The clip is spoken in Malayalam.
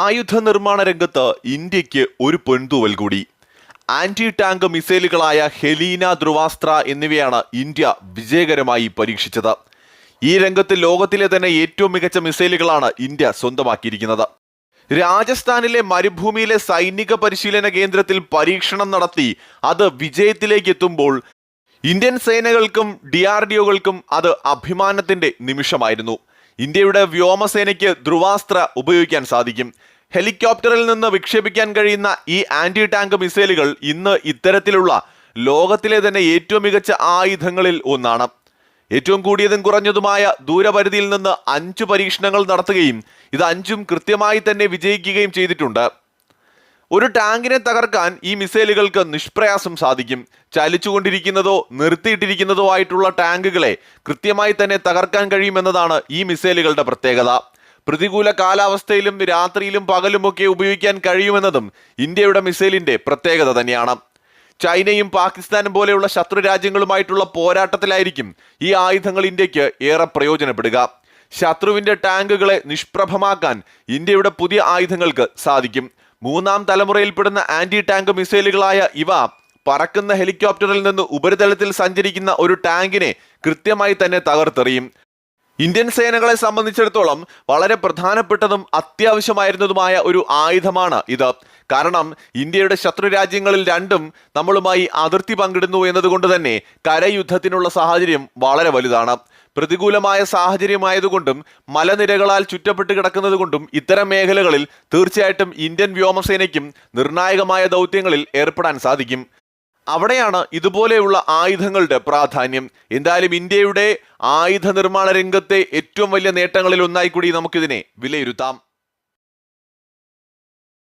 ആയുധ നിർമ്മാണ രംഗത്ത് ഇന്ത്യയ്ക്ക് ഒരു പൊൻതൂവൽ കൂടി. ആന്റി ടാങ്ക് മിസൈലുകളായ ഹെലീന ധ്രുവാസ്ത്ര എന്നിവയാണ് ഇന്ത്യ വിജയകരമായി പരീക്ഷിച്ചത്. ഈ രംഗത്ത് ലോകത്തിലെ തന്നെ ഏറ്റവും മികച്ച മിസൈലുകളാണ് ഇന്ത്യ സ്വന്തമാക്കിയിരിക്കുന്നത്. രാജസ്ഥാനിലെ മരുഭൂമിയിലെ സൈനിക പരിശീലന കേന്ദ്രത്തിൽ പരീക്ഷണം നടത്തി അത് വിജയത്തിലേക്ക് എത്തുമ്പോൾ ഇന്ത്യൻ സേനകൾക്കും ഡി ആർ ഡി ഒകൾക്കും അത് അഭിമാനത്തിന്റെ നിമിഷമായിരുന്നു. ഇന്ത്യയുടെ വ്യോമസേനയ്ക്ക് ധ്രുവാസ്ത്ര ഉപയോഗിക്കാൻ സാധിക്കും. ഹെലികോപ്റ്ററിൽ നിന്ന് വിക്ഷേപിക്കാൻ കഴിയുന്ന ഈ ആന്റി ടാങ്ക് മിസൈലുകൾ ഇന്ന് ഇത്തരത്തിലുള്ള ലോകത്തിലെ തന്നെ ഏറ്റവും മികച്ച ആയുധങ്ങളിൽ ഒന്നാണ്. ഏറ്റവും കൂടിയതും കുറഞ്ഞതുമായ ദൂരപരിധിയിൽ നിന്ന് അഞ്ച് പരീക്ഷണങ്ങൾ നടത്തുകയും ഇത് അഞ്ചും കൃത്യമായി തന്നെ വിജയിക്കുകയും ചെയ്തിട്ടുണ്ട്. ഒരു ടാങ്കിനെ തകർക്കാൻ ഈ മിസൈലുകൾക്ക് നിഷ്പ്രയാസം സാധിക്കും. ചലിച്ചുകൊണ്ടിരിക്കുന്നതോ നിർത്തിയിട്ടിരിക്കുന്നതോ ആയിട്ടുള്ള ടാങ്കുകളെ കൃത്യമായി തന്നെ തകർക്കാൻ കഴിയുമെന്നതാണ് ഈ മിസൈലുകളുടെ പ്രത്യേകത. പ്രതികൂല കാലാവസ്ഥയിലും രാത്രിയിലും പകലുമൊക്കെ ഉപയോഗിക്കാൻ കഴിയുമെന്നതും ഇന്ത്യയുടെ മിസൈലിന്റെ പ്രത്യേകത തന്നെയാണ്. ചൈനയും പാകിസ്ഥാനും പോലെയുള്ള ശത്രു രാജ്യങ്ങളുമായിട്ടുള്ള പോരാട്ടത്തിലായിരിക്കും ഈ ആയുധങ്ങൾ ഇന്ത്യയ്ക്ക് ഏറെ പ്രയോജനപ്പെടുക. ശത്രുവിന്റെ ടാങ്കുകളെ നിഷ്പ്രഭമാക്കാൻ ഇന്ത്യയുടെ പുതിയ ആയുധങ്ങൾക്ക് സാധിക്കും. മൂന്നാം തലമുറയിൽപ്പെടുന്ന ആന്റി ടാങ്ക് മിസൈലുകളായ ഇവ പറക്കുന്ന ഹെലികോപ്റ്ററിൽ നിന്ന് ഉപരിതലത്തിൽ സഞ്ചരിക്കുന്ന ഒരു ടാങ്കിനെ കൃത്യമായി തന്നെ തകർത്തെറിയും. ഇന്ത്യൻ സേനകളെ സംബന്ധിച്ചിടത്തോളം വളരെ പ്രധാനപ്പെട്ടതും അത്യാവശ്യമായിരുന്നതുമായ ഒരു ആയുധമാണ് ഇത്. കാരണം ഇന്ത്യയുടെ ശത്രു രാജ്യങ്ങളിൽ രണ്ടും നമ്മളുമായി അതിർത്തി പങ്കിടുന്നു എന്നതുകൊണ്ട് തന്നെ കരയുദ്ധത്തിനുള്ള സാഹചര്യം വളരെ വലുതാണ്. പ്രതികൂലമായ സാഹചര്യമായതുകൊണ്ടും മലനിരകളാൽ ചുറ്റപ്പെട്ട് കിടക്കുന്നതുകൊണ്ടും ഇത്തരം മേഖലകളിൽ തീർച്ചയായിട്ടും ഇന്ത്യൻ വ്യോമസേനയ്ക്കും നിർണായകമായ ദൗത്യങ്ങളിൽ ഏർപ്പെടാൻ സാധിക്കും. അവിടെയാണ് ഇതുപോലെയുള്ള ആയുധങ്ങളുടെ പ്രാധാന്യം. എന്തായാലും ഇന്ത്യയുടെ ആയുധ നിർമ്മാണ രംഗത്തെ ഏറ്റവും വലിയ നേട്ടങ്ങളിൽ ഒന്നായി കൂടി നമുക്കിതിനെ വിലയിരുത്താം.